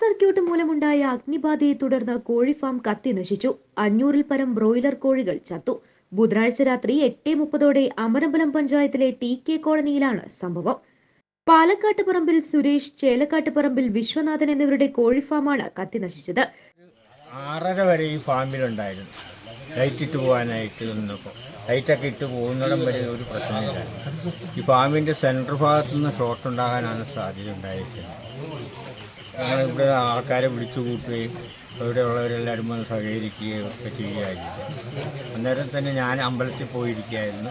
Circuit മൂലമുണ്ടായ അഗ്നിബാധയെ തുടർന്ന് കോഴി ഫാം കത്തി നശിച്ചു. അഞ്ഞൂറിൽ പരം ബ്രോയിലർ കോഴികൾ ചത്തു. ബുധനാഴ്ച രാത്രി എട്ട് മുപ്പതോടെ അമരമ്പലം പഞ്ചായത്തിലെ ടി കെ കോളനിയിലാണ് സംഭവം. പാലക്കാട്ട് പറമ്പിൽ സുരേഷ് ചേലക്കാട്ട് പറമ്പിൽ വിശ്വനാഥൻ എന്നിവരുടെ കോഴി ഫാമാണ് കത്തി നശിച്ചത്. ആറര വരെ ഈ ഫാമിലുണ്ടായിരുന്നു. ലൈറ്റ് ഇട്ട് പോകാനായിട്ട് നിന്നപ്പോൾ. ലൈറ്റൊക്കെ ഇട്ട് പോകുന്നിടം വരെ ഒരു പ്രശ്നമില്ലായിരുന്നു ഈ ഫാമിന്റെ സെൻട്രൽ ഭാഗത്തു നിന്ന് ഷോർട്ട് ഉണ്ടാകാനാണ് സാധ്യത ഉണ്ടായിരിക്കുന്നത്. ഞങ്ങൾ ഇവിടെ ആൾക്കാരെ വിളിച്ചു കൂട്ടുകയും ഇവിടെയുള്ളവരെല്ലാവരും വന്ന് സഹകരിക്കുകയും ഒക്കെ ചെയ്യുകയായിരുന്നു. അന്നേരം തന്നെ ഞാൻ അമ്പലത്തിൽ പോയിരിക്കുകയായിരുന്നു.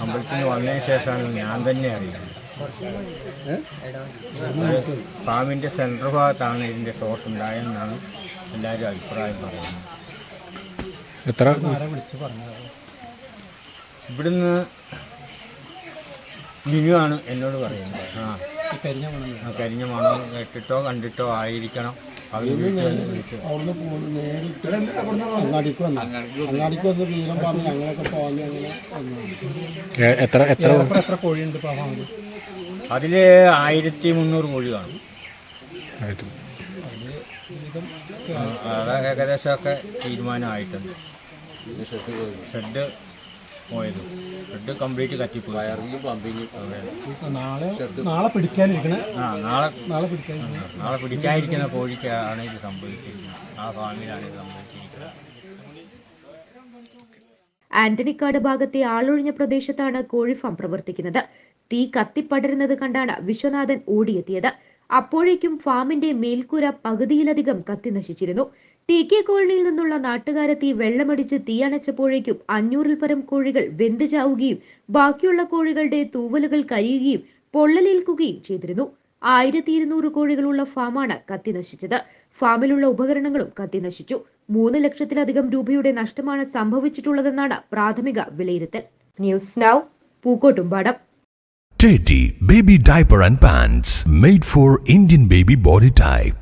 അമ്പലത്തിൽ നിന്ന് വന്നതിന് ശേഷമാണ് ഞാൻ തന്നെ അറിയുന്നത്. ഫാമിന്റെ സെൻട്രൽ ഭാഗത്താണ് ഇതിന്റെ ഷോർട്ട് ഉണ്ടായെന്നാണ് എല്ലാവരും അഭിപ്രായം പറയുന്നത്. എത്ര? ഇവിടുന്ന് ആണ് എന്നോട് പറയുന്നത്. ആ. കരിഞ്ഞ മണം കേട്ടിട്ടോ കണ്ടിട്ടോ ആയിരിക്കണം. അവിടുന്ന് പോകുന്നു നേരിട്ട് അങ്ങാടിക്ക് വന്നു. അങ്ങാടിക്ക് വന്ന്. വീരം പറഞ്ഞ് ഞങ്ങളൊക്കെ പോകാൻ അങ്ങനെ എത്ര എത്ര എത്ര കോഴിയുണ്ട് അതിൽ ആയിരത്തി മുന്നൂറ് കോഴി കാണും. അത് ഏകദേശമൊക്കെ തീരുമാനമായിട്ടുണ്ട്. ഷെഡ് പോയത്. ഷെഡ് കംപ്ലീറ്റ് കത്തിപ്പോയി. അതെ. നാളെ നാളെ പിടിക്കാനിരിക്കണേ? ആ നാളെ നാളെ പിടിക്കാൻ നാളെ പിടിക്കാതിരിക്കുന്ന കോഴിക്കാണ് ഇത് സംഭവിച്ചിരിക്കുന്നത്. ആ ഫാമിലാണ് ഇത് സംഭവിച്ചിരിക്കുന്നത്. ആന്റണിക്കാട് ഭാഗത്തെ ആളൊഴിഞ്ഞ പ്രദേശത്താണ് കോഴിഫാം പ്രവർത്തിക്കുന്നത്. തീ കത്തിപ്പടരുന്നത് കണ്ടാണ് വിശ്വനാഥൻ ഓടിയെത്തിയത്. അപ്പോഴേക്കും ഫാമിന്റെ മേൽക്കൂര പകുതിയിലധികം കത്തി നശിച്ചിരുന്നു. ടി കെ കോളനിയിൽ നിന്നുള്ള നാട്ടുകാരെത്തി വെള്ളമടിച്ച് തീയണച്ചപ്പോഴേക്കും അഞ്ഞൂറിൽ പരം കോഴികൾ വെന്തുചാവുകയും ബാക്കിയുള്ള കോഴികളുടെ തൂവലുകൾ കരിയുകയും പൊള്ളലേൽക്കുകയും ചെയ്തിരുന്നു. ആയിരത്തി ഇരുന്നൂറ് കോഴികളുള്ള ഫാമാണ് കത്തി നശിച്ചത് ഫാമിലുള്ള ഉപകരണങ്ങളും കത്തി നശിച്ചു മൂന്ന് ലക്ഷത്തിലധികം രൂപയുടെ നഷ്ടമാണ് സംഭവിച്ചിട്ടുള്ളതെന്നാണ് പ്രാഥമിക വിലയിരുത്തൽ. News now Pookkottumpadam Teddy Baby Diaper and Pants made for Indian baby body type.